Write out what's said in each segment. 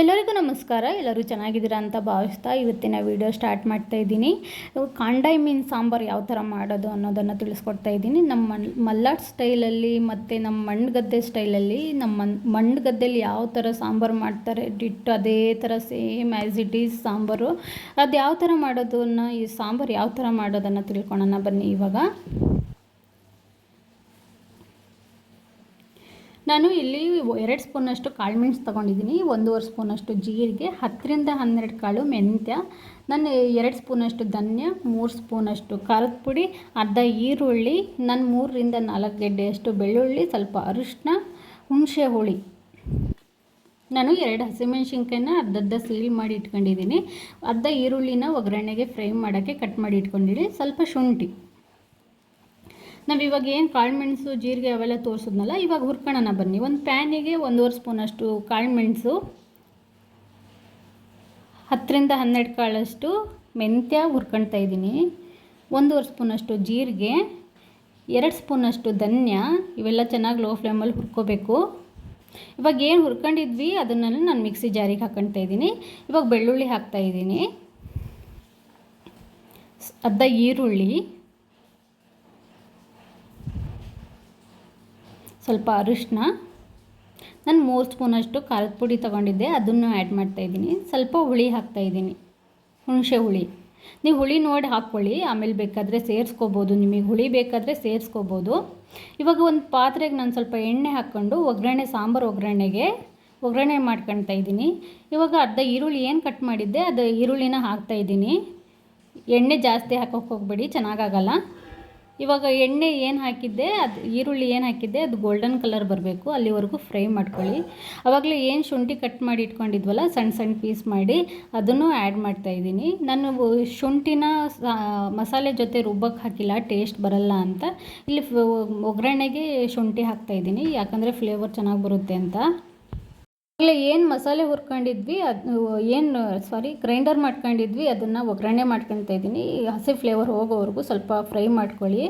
ಎಲ್ಲರಿಗೂ ನಮಸ್ಕಾರ. ಎಲ್ಲರೂ ಚೆನ್ನಾಗಿದ್ದೀರಾ ಅಂತ ಭಾವಿಸ್ತಾ ಇವತ್ತಿನ ವಿಡಿಯೋ ಸ್ಟಾರ್ಟ್ ಮಾಡ್ತಾ ಇದ್ದೀನಿ. ಕಾಂಡಾಯಿ ಮೀನು ಸಾಂಬಾರು ಯಾವ ಥರ ಮಾಡೋದು ಅನ್ನೋದನ್ನು ತಿಳಿಸ್ಕೊಡ್ತಾ ಇದ್ದೀನಿ. ನಮ್ಮ ಮಲ್ನಾಡ್ ಸ್ಟೈಲಲ್ಲಿ ಮತ್ತು ನಮ್ಮ ಮಣ್ಣಗದ್ದೆ ಸ್ಟೈಲಲ್ಲಿ ನಮ್ಮ ಮಣ್ಣು ಮಣ್ಣಗದ್ದೆಲಿ ಯಾವ ಥರ ಸಾಂಬಾರು ಮಾಡ್ತಾರೆ ಡಿಟ್ಟು ಅದೇ ಥರ same as it is sambar. ಅದು ಯಾವ ಥರ ಮಾಡೋದನ್ನು ಈ ಸಾಂಬಾರು ಯಾವ ಥರ ಮಾಡೋದನ್ನು ತಿಳ್ಕೊಳ್ಳೋಣ ಬನ್ನಿ ಇವಾಗ. ನಾನು ಇಲ್ಲಿ ಎರಡು ಸ್ಪೂನಷ್ಟು ಕಾಳು ಮೆಣಸು ತೊಗೊಂಡಿದ್ದೀನಿ, ಒಂದೂವರೆ ಸ್ಪೂನಷ್ಟು ಜೀರಿಗೆ, ಹತ್ತರಿಂದ ಹನ್ನೆರಡು ಕಾಳು ಮೆಂತ್ಯ, ನಾನು ಎರಡು ಸ್ಪೂನಷ್ಟು ಧನ್ಯ, ಮೂರು ಸ್ಪೂನಷ್ಟು ಖಾರದ ಪುಡಿ, ಅರ್ಧ ಈರುಳ್ಳಿ, ನಾನು ಮೂರರಿಂದ ನಾಲ್ಕು ಗೆಡ್ಡೆಯಷ್ಟು ಬೆಳ್ಳುಳ್ಳಿ, ಸ್ವಲ್ಪ ಅರಿಶಿನ ಹುಣಸೆ ಹುಳಿ. ನಾನು ಎರಡು ಹಸಿಮೆಣ್ಸಿನ್ಕಾಯನ್ನ ಅರ್ಧರ್ಧ ಸೀಲ್ ಮಾಡಿ ಇಟ್ಕೊಂಡಿದ್ದೀನಿ. ಅರ್ಧ ಈರುಳ್ಳಿನ ಒಗ್ಗರಣೆಗೆ ಫ್ರೈ ಮಾಡೋಕ್ಕೆ ಕಟ್ ಮಾಡಿ ಇಟ್ಕೊಂಡಿದ್ದೀನಿ ಸ್ವಲ್ಪ ಶುಂಠಿ. ನಾವು ಇವಾಗ ಏನು ಕಾಳುಮೆಣಸು ಜೀರಿಗೆ ಅವೆಲ್ಲ ತೋರಿಸಿದ್ನಲ್ಲ, ಇವಾಗ ಹುರ್ಕೊಳ್ಳೋಣ ಬನ್ನಿ. ಒಂದು ಪ್ಯಾನಿಗೆ ಒಂದೂವರೆ ಸ್ಪೂನಷ್ಟು ಕಾಳುಮೆಣಸು ಹತ್ತರಿಂದ ಹನ್ನೆರಡು ಕಾಳಷ್ಟು ಮೆಂತ್ಯ ಹುರ್ಕೊಳ್ತಾ ಇದ್ದೀನಿ. ಒಂದೂವರೆ ಸ್ಪೂನಷ್ಟು ಜೀರಿಗೆ, ಎರಡು ಸ್ಪೂನಷ್ಟು ಧನ್ಯ, ಇವೆಲ್ಲ ಚೆನ್ನಾಗಿ ಲೋ ಫ್ಲೇಮಲ್ಲಿ ಹುರ್ಕೋಬೇಕು. ಇವಾಗ ಏನು ಹುರ್ಕೊಂಡಿದ್ವಿ, ಅದನ್ನೆಲ್ಲ ನಾನು ಮಿಕ್ಸಿ ಜಾರಿಗೆ ಹಾಕ್ಕೊಳ್ತಾ ಇದ್ದೀನಿ. ಇವಾಗ ಬೆಳ್ಳುಳ್ಳಿ ಹಾಕ್ತಾ ಇದ್ದೀನಿ. ಅರ್ಧ ಈರುಳ್ಳಿ. ಸ್ವಲ್ಪ ಅರಿಶಿನ ನಾನು ಮೂರು ಸ್ಪೂನಷ್ಟು ಖಾರದ ಪುಡಿ ತೊಗೊಂಡಿದ್ದೆ, ಅದನ್ನು ಆ್ಯಡ್ ಮಾಡ್ತಾಯಿದ್ದೀನಿ ಸ್ವಲ್ಪ ಹುಳಿ ಹಾಕ್ತಾಯಿದ್ದೀನಿ ಹುಣಸೆ ಹುಳಿ. ನೀವು ಹುಳಿ ನೋಡಿ ಹಾಕ್ಕೊಳ್ಳಿ, ಆಮೇಲೆ ಬೇಕಾದರೆ ಸೇರಿಸ್ಕೋಬೋದು. ನಿಮಗೆ ಹುಳಿ ಬೇಕಾದರೆ ಸೇರಿಸ್ಕೋಬೋದು. ಇವಾಗ ಒಂದು ಪಾತ್ರೆಗೆ ನಾನು ಸ್ವಲ್ಪ ಎಣ್ಣೆ ಹಾಕ್ಕೊಂಡು ಒಗ್ಗರಣೆ, ಸಾಂಬಾರು ಒಗ್ಗರಣೆಗೆ ಒಗ್ಗರಣೆ ಮಾಡ್ಕೊಳ್ತಾ ಇದ್ದೀನಿ. ಇವಾಗ ಅರ್ಧ ಈರುಳ್ಳಿ ಏನು ಕಟ್ ಮಾಡಿದ್ದೆ, ಅದು ಈರುಳ್ಳಿನ ಹಾಕ್ತಾಯಿದ್ದೀನಿ ಎಣ್ಣೆ ಜಾಸ್ತಿ ಹಾಕೋಕೆ ಹೋಗಬೇಡಿ ಚೆನ್ನಾಗಾಗಲ್ಲ ಇವಾಗ ಎಣ್ಣೆ ಏನು ಹಾಕಿದ್ದೆ, ಅದು ಈರುಳ್ಳಿ ಏನು ಹಾಕಿದ್ದೆ, ಅದು ಗೋಲ್ಡನ್ ಕಲರ್ ಬರಬೇಕು, ಅಲ್ಲಿವರೆಗೂ ಫ್ರೈ ಮಾಡ್ಕೊಳ್ಳಿ. ಆವಾಗಲೇ ಏನು ಶುಂಠಿ ಕಟ್ ಮಾಡಿ ಇಟ್ಕೊಂಡಿದ್ವಲ್ಲ ಸಣ್ಣ ಸಣ್ಣ ಪೀಸ್ ಮಾಡಿ ಅದನ್ನು ಆ್ಯಡ್ ಮಾಡ್ತಾಯಿದ್ದೀನಿ ನಾನು ಶುಂಠಿನ ಮಸಾಲೆ ಜೊತೆ ರುಬ್ಬಕ್ಕೆ ಹಾಕಿಲ್ಲ ಟೇಸ್ಟ್ ಬರಲ್ಲ ಅಂತ. ಇಲ್ಲಿ ಒಗ್ಗರಣೆಗೆ ಶುಂಠಿ ಹಾಕ್ತಾಯಿದ್ದೀನಿ ಯಾಕಂದರೆ ಫ್ಲೇವರ್ ಚೆನ್ನಾಗಿ ಬರುತ್ತೆ ಅಂತ. ಆಗಲೇ ಏನು ಮಸಾಲೆ ಹುರ್ಕೊಂಡಿದ್ವಿ, ಅದು ಏನು ಸಾರಿ ಗ್ರೈಂಡರ್ ಮಾಡ್ಕೊಂಡಿದ್ವಿ, ಅದನ್ನು ಒಗ್ಗರಣೆ ಮಾಡ್ಕೊತಾ ಇದ್ದೀನಿ. ಹಸಿ ಫ್ಲೇವರ್ ಹೋಗೋವರೆಗೂ ಸ್ವಲ್ಪ ಫ್ರೈ ಮಾಡ್ಕೊಳ್ಳಿ.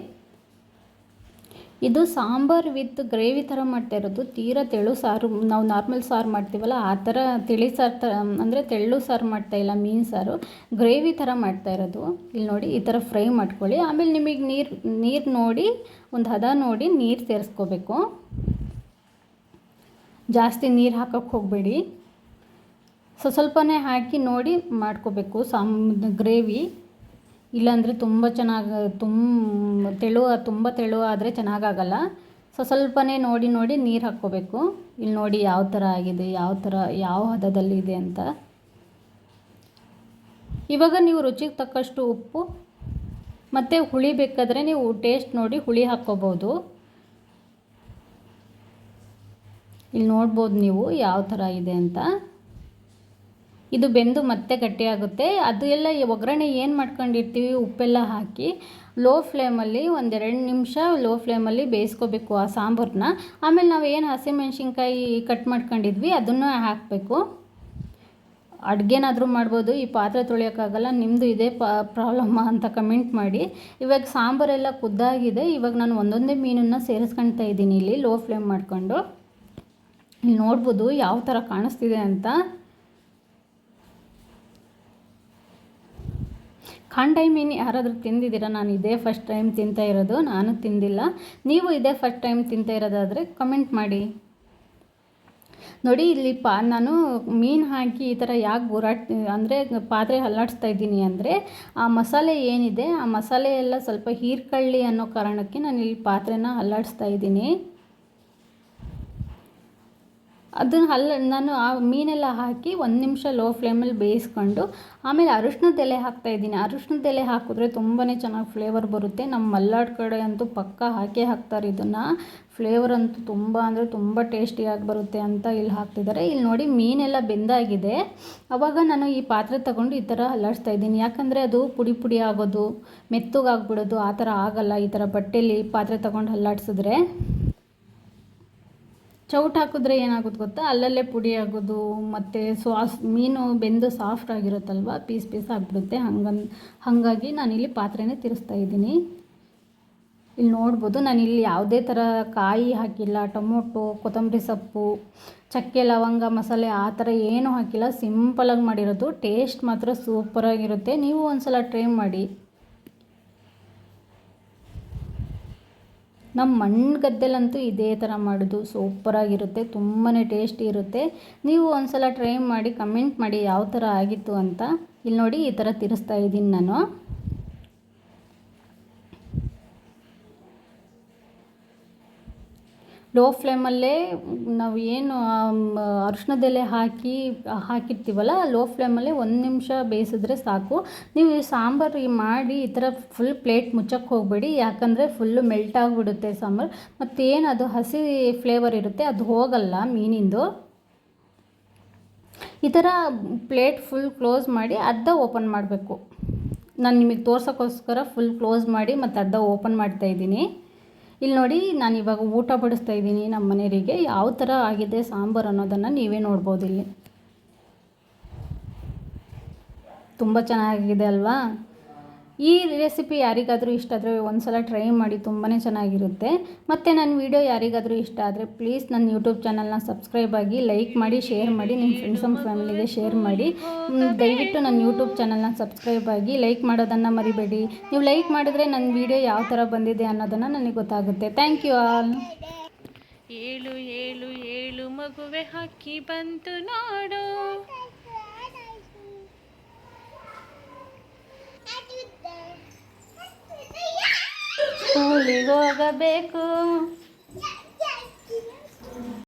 ಇದು ಸಾಂಬಾರು ವಿತ್ ಗ್ರೇವಿ ಥರ ಮಾಡ್ತಾ ಇರೋದು. ತೀರಾ ತೆಳು ಸಾರು, ನಾವು ನಾರ್ಮಲ್ ಸಾರು ಮಾಡ್ತೀವಲ್ಲ, ಆ ಥರ ತಿಳಿ ಸಾರು ಥರ ಅಂದರೆ ತೆಳ್ಳು ಸಾರು ಮಾಡ್ತಾ ಇಲ್ಲ, ಮೀನು ಸಾರು. ಗ್ರೇವಿ ಥರ ಮಾಡ್ತಾ ಇರೋದು. ಇಲ್ಲಿ ನೋಡಿ, ಈ ಥರ ಫ್ರೈ ಮಾಡ್ಕೊಳ್ಳಿ. ಆಮೇಲೆ ನಿಮಗೆ ನೀರು ನೀರು ನೋಡಿ, ಒಂದು ಹದ ನೋಡಿ ನೀರು ಸೇರಿಸ್ಕೋಬೇಕು. ಜಾಸ್ತಿ ನೀರು ಹಾಕೋಕ್ಕೆ ಹೋಗಬೇಡಿ. ಸೊ, ಸ್ವಲ್ಪನೇ ಹಾಕಿ ನೋಡಿ ಮಾಡ್ಕೋಬೇಕು. ಸಾಮ್ ಗ್ರೇವಿ. ಇಲ್ಲಾಂದರೆ ತುಂಬ ಚೆನ್ನಾಗಿ ತುಂಬ ತೆಳು ತುಂಬ ತೆಳು ಆದರೆ ಚೆನ್ನಾಗಾಗಲ್ಲ. ಸೊ, ಸ್ವಲ್ಪನೇ ನೋಡಿ ನೋಡಿ ನೀರು ಹಾಕ್ಕೋಬೇಕು. ಇಲ್ಲಿ ನೋಡಿ ಯಾವ ಥರ ಆಗಿದೆ, ಯಾವ ಥರ ಯಾವ ಹದದಲ್ಲಿ ಇದೆ ಅಂತ. ಇವಾಗ ನೀವು ರುಚಿಗೆ ತಕ್ಕಷ್ಟು ಉಪ್ಪು, ಮತ್ತು ಹುಳಿ ಬೇಕಾದರೆ ನೀವು ಟೇಸ್ಟ್ ನೋಡಿ ಹುಳಿ ಹಾಕ್ಕೋಬೋದು. ಇಲ್ಲಿ ನೋಡ್ಬೋದು ನೀವು ಯಾವ ಥರ ಇದೆ ಅಂತ. ಇದು ಬೆಂದು ಮತ್ತೆ ಗಟ್ಟಿಯಾಗುತ್ತೆ. ಅದು ಎಲ್ಲ ಒಗ್ಗರಣೆ ಏನು ಮಾಡ್ಕೊಂಡಿರ್ತೀವಿ? ಉಪ್ಪೆಲ್ಲ ಹಾಕಿ ಲೋ ಫ್ಲೇಮಲ್ಲಿ ಒಂದೆರಡು ನಿಮಿಷ ಲೋ ಫ್ಲೇಮಲ್ಲಿ ಬೇಯಿಸ್ಕೋಬೇಕು ಆ ಸಾಂಬಾರನ್ನ ಆಮೇಲೆ ನಾವು ಏನು ಹಸಿಮೆಣ್ಸಿನ್ಕಾಯಿ ಕಟ್ ಮಾಡ್ಕೊಂಡಿದ್ವಿ, ಅದನ್ನು ಹಾಕಬೇಕು. ಅಡುಗೆನಾದರೂ ಮಾಡ್ಬೋದು. ಈ ಪಾತ್ರೆ ತೊಳೆಯೋಕ್ಕಾಗಲ್ಲ ನಿಮ್ಮದು ಇದೇ ಪ್ರಾಬ್ಲಮ್ಮ ಅಂತ ಕಮೆಂಟ್ ಮಾಡಿ. ಇವಾಗ ಸಾಂಬಾರೆಲ್ಲ ಕುದ್ದಾಗಿದೆ ಇವಾಗ ನಾನು ಒಂದೊಂದೇ ಮೀನನ್ನು ಸೇರಿಸ್ಕೊಳ್ತಾ ಇದ್ದೀನಿ ಇಲ್ಲಿ ಲೋ ಫ್ಲೇಮ್ ಮಾಡಿಕೊಂಡು. ಇಲ್ಲಿ ನೋಡ್ಬೋದು ಯಾವ ಥರ ಕಾಣಿಸ್ತಿದೆ ಅಂತ. ಕಾಂಡಾಯಿ ಮೀನು ಯಾರಾದರೂ ತಿಂದಿದ್ದೀರಾ? ನಾನು ಇದೇ ಫಸ್ಟ್ ಟೈಮ್ ತಿಂತಾ ಇರೋದು, ನಾನು ತಿಂದಿಲ್ಲ. ನೀವು ಇದೇ ಫಸ್ಟ್ ಟೈಮ್ ತಿಂತಾ ಇರೋದಾದರೆ ಕಮೆಂಟ್ ಮಾಡಿ. ನೋಡಿ ಇಲ್ಲಿ ಪಾ, ನಾನು ಮೀನು ಹಾಕಿ ಈ ಥರ ಯಾಕೆ ಗುರಾಟ್ ಅಂದರೆ ಪಾತ್ರೆ ಹಲ್ಲಾಡಿಸ್ತಾ ಇದ್ದೀನಿ ಅಂದರೆ, ಆ ಮಸಾಲೆ ಏನಿದೆ, ಆ ಮಸಾಲೆ ಎಲ್ಲ ಸ್ವಲ್ಪ ಹೀರ್ಕಳ್ಳಿ ಅನ್ನೋ ಕಾರಣಕ್ಕೆ ನಾನು ಇಲ್ಲಿ ಪಾತ್ರೆನ ಹಲ್ಲಾಡಿಸ್ತಾ ಇದ್ದೀನಿ. ಅದನ್ನು ಹಲ್ಲ ನಾನು ಆ ಮೀನೆಲ್ಲ ಹಾಕಿ ಒಂದು ನಿಮಿಷ ಲೋ ಫ್ಲೇಮಲ್ಲಿ ಬೇಯಿಸ್ಕೊಂಡು, ಆಮೇಲೆ ಅರಿಶಿನದ ಎಲೆ ಹಾಕ್ತಾ ಇದ್ದೀನಿ. ಅರಿಶಿನದ ಎಲೆ ಹಾಕಿದ್ರೆ ತುಂಬಾ ಚೆನ್ನಾಗಿ ಫ್ಲೇವರ್ ಬರುತ್ತೆ. ನಮ್ಮ ಮಲ್ನಾಡು ಕಡೆ ಅಂತೂ ಪಕ್ಕ ಹಾಕೇ ಹಾಕ್ತಾರೆ ಇದನ್ನು. ಫ್ಲೇವರ್ ಅಂತೂ ತುಂಬ ಅಂದರೆ ತುಂಬ ಟೇಸ್ಟಿಯಾಗಿ ಬರುತ್ತೆ ಅಂತ ಇಲ್ಲಿ ಹಾಕ್ತಿದ್ದಾರೆ ಇಲ್ಲಿ ನೋಡಿ ಮೀನೆಲ್ಲ ಬೆಂದಾಗಿದೆ. ಆವಾಗ ನಾನು ಈ ಪಾತ್ರೆ ತಗೊಂಡು ಈ ಥರ ಅಲ್ಲಾಡಿಸ್ತಾ ಇದ್ದೀನಿ. ಯಾಕಂದರೆ ಅದು ಪುಡಿ ಪುಡಿ ಆಗೋದು, ಮೆತ್ತಗಾಗ್ಬಿಡೋದು, ಆ ಥರ ಆಗಲ್ಲ. ಈ ಥರ ಬಟ್ಟೆಯಲ್ಲಿ ಪಾತ್ರೆ ತಗೊಂಡು ಹಲ್ಲಾಡಿಸಿದ್ರೆ. ಚೌಟ್ ಹಾಕಿದ್ರೆ ಏನಾಗುತ್ತೆ ಗೊತ್ತಾ? ಅಲ್ಲಲ್ಲೇ ಪುಡಿ ಆಗೋದು, ಮತ್ತು ಸಾಸ್, ಮೀನು ಬೆಂದು ಸಾಫ್ಟ್ ಆಗಿರುತ್ತಲ್ವ? ಪೀಸ್ ಪೀಸ್ ಆಗಿಬಿಡುತ್ತೆ. ಹಂಗನ್, ಹಾಗಾಗಿ ನಾನಿಲ್ಲಿ ಪಾತ್ರೆನೇ ತಿರ್ಸ್ತಾ ಇದ್ದೀನಿ. ಇಲ್ಲಿ ನೋಡ್ಬೋದು ನಾನು ಇಲ್ಲಿ ಯಾವುದೇ ಥರ ಕಾಯಿ ಹಾಕಿಲ್ಲ, ಟೊಮೊಟೊ, ಕೊತ್ತಂಬರಿ ಸೊಪ್ಪು, ಚಕ್ಕೆ, ಲವಂಗ, ಮಸಾಲೆ, ಆ ಥರ ಏನೂ ಹಾಕಿಲ್ಲ. ಸಿಂಪಲಾಗಿ ಮಾಡಿರೋದು. ಟೇಸ್ಟ್ ಮಾತ್ರ ಸೂಪರಾಗಿರುತ್ತೆ. ನೀವು ಒಂದು ಸಲ ಟ್ರೈ ಮಾಡಿ. ನಮ್ಮ ಮಣ್ಣು ಗದ್ದೆಲಂತೂ ಇದೇ ಥರ ಮಾಡೋದು, ಸೂಪರಾಗಿರುತ್ತೆ ತುಂಬಾ ಟೇಸ್ಟಿ ಇರುತ್ತೆ. ನೀವು ಒಂದ್ಸಲ ಟ್ರೈ ಮಾಡಿ, ಕಮೆಂಟ್ ಮಾಡಿ ಯಾವ ಥರ ಆಗಿತ್ತು ಅಂತ. ಇಲ್ಲಿ ನೋಡಿ ಈ ಥರ ತಿರ್ಸ್ತಾ ಇದ್ದೀನಿ ನಾನು. ಲೋ ಫ್ಲೇಮಲ್ಲೇ ನಾವು ಏನು ಅರಿಶಿಣದೆಲೆ ಹಾಕಿ, ಹಾಕಿರ್ತೀವಲ್ಲ, ಲೋ ಫ್ಲೇಮಲ್ಲೇ ಒಂದು ನಿಮಿಷ ಬೇಯಿಸಿದ್ರೆ ಸಾಕು. ನೀವು ಸಾಂಬಾರು ಮಾಡಿ ಈ ಥರ ಫುಲ್ ಪ್ಲೇಟ್ ಮುಚ್ಚಕ್ಕೆ ಹೋಗಬೇಡಿ. ಯಾಕಂದರೆ ಫುಲ್ಲು ಮೆಲ್ಟ್ ಆಗಿಬಿಡುತ್ತೆ ಸಾಂಬಾರು. ಮತ್ತೇನು ಅದು ಹಸಿ ಫ್ಲೇವರ್ ಇರುತ್ತೆ, ಅದು ಹೋಗಲ್ಲ ಮೀನಿಂದು. ಈ ಥರ ಪ್ಲೇಟ್ ಫುಲ್ ಕ್ಲೋಸ್ ಮಾಡಿ ಅರ್ಧ ಓಪನ್ ಮಾಡಬೇಕು. ನಾನು ನಿಮಗೆ ತೋರ್ಸೋಕ್ಕೋಸ್ಕರ ಫುಲ್ ಕ್ಲೋಸ್ ಮಾಡಿ ಮತ್ತು ಅರ್ಧ ಓಪನ್ ಮಾಡ್ತಾ ಇದ್ದೀನಿ. ಇಲ್ಲಿ ನೋಡಿ, ನಾನು ಇವಾಗ ಊಟ ಬಡಿಸ್ತಾ ಇದ್ದೀನಿ ನಮ್ಮ ಮನೆಯವರಿಗೆ. ಯಾವ ಥರ ಆಗಿದೆ ಸಾಂಬಾರು ಅನ್ನೋದನ್ನು ನೀವೇ ನೋಡ್ಬೋದು ಇಲ್ಲಿ. ತುಂಬ ಚೆನ್ನಾಗಿದೆ ಅಲ್ವಾ? ಈ ರೆಸಿಪಿ ಯಾರಿಗಾದರೂ ಇಷ್ಟ ಆದರೆ ಒಂದು ಸಲ ಟ್ರೈ ಮಾಡಿ ತುಂಬಾ ಚೆನ್ನಾಗಿರುತ್ತೆ. ಮತ್ತು ನನ್ನ ವಿಡಿಯೋ ಯಾರಿಗಾದರೂ ಇಷ್ಟ ಆದರೆ ಪ್ಲೀಸ್ ನನ್ನ ಯೂಟ್ಯೂಬ್ ಚಾನಲ್ನ ಸಬ್ಸ್ಕ್ರೈಬ್ ಆಗಿ ಲೈಕ್ ಮಾಡಿ ಶೇರ್ ಮಾಡಿ ನಿಮ್ಮ ಫ್ರೆಂಡ್ಸ್ ಆ್ಯಂಡ್ ಫ್ಯಾಮಿಲಿಗೆ ಶೇರ್ ಮಾಡಿ. ದಯವಿಟ್ಟು ನನ್ನ ಯೂಟ್ಯೂಬ್ ಚಾನಲ್ನ ಸಬ್ಸ್ಕ್ರೈಬ್ ಆಗಿ ಲೈಕ್ ಮಾಡೋದನ್ನು ಮರಿಬೇಡಿ. ನೀವು ಲೈಕ್ ಮಾಡಿದ್ರೆ ನನ್ನ ವಿಡಿಯೋ ಯಾವ ಥರ ಬಂದಿದೆ ಅನ್ನೋದನ್ನು ನನಗೆ ಗೊತ್ತಾಗುತ್ತೆ. ಥ್ಯಾಂಕ್ ಯು ಆಲ್ ಏಳು ಏಳು ಏಳು ಮಗುವೆ ಹಾಕಿ ಬಂತು ನಾಡು. ಹೋಗಬೇಕು.